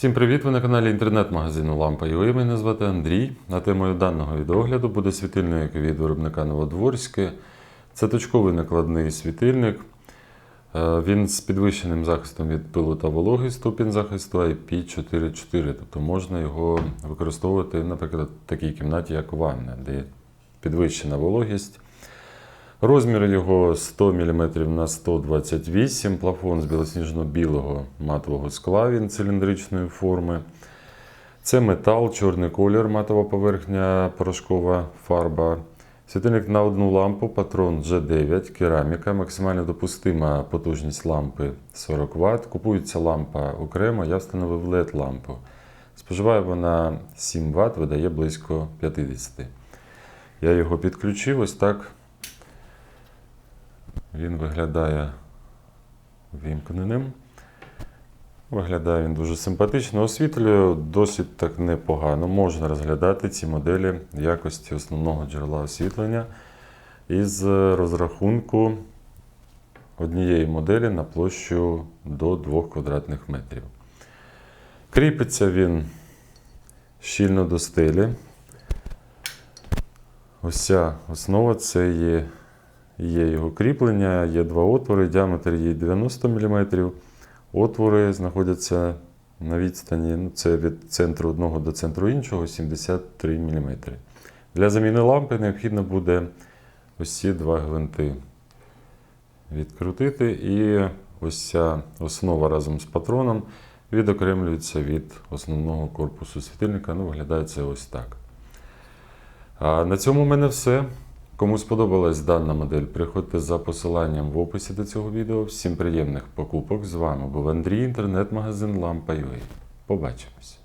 Всім привіт! Ви на каналі інтернет-магазину Лампа.ua. Мене звати Андрій. На темою даного відеогляду буде світильник від виробника Новодворське. Це точковий накладний світильник. Е, Він з підвищеним захистом від пилу та вологи ступінь захисту IP44. Тобто можна його використовувати, наприклад, в такій кімнаті, як ванна, де підвищена вологість. Розмір його 100 мм на 128 плафон з білосніжно-білого матового скла, він циліндричної форми. Це метал, чорний колір, матова поверхня, порошкова фарба. Світильник на одну лампу, патрон G9, кераміка, максимально допустима потужність лампи 40 Вт. Купується лампа окремо, я встановив LED лампу. Споживає вона 7 Вт, видає близько 50. Я його підключив ось так. Він виглядає вімкненим. Виглядає він дуже симпатично. Освітлює досить так непогано. Можна розглядати ці моделі якості основного джерела освітлення із розрахунку однієї моделі на площу до 2 квадратних метрів. Кріпиться він щільно до стелі. Ця основа це є Є його кріплення, є два отвори, діаметр є 90 мм. Отвори знаходяться на відстані, ну це від центру одного до центру іншого 73 мм. Для заміни лампи необхідно буде ось ці два гвинти відкрутити, і ось ця основа разом з патроном відокремлюється від основного корпусу світильника. Ну, виглядає це ось так. А на цьому в мене все. Кому сподобалась дана модель, приходьте за посиланням в описі до цього відео. Всім приємних покупок! З вами був Андрій, інтернет-магазин Lampa.ua. Побачимось!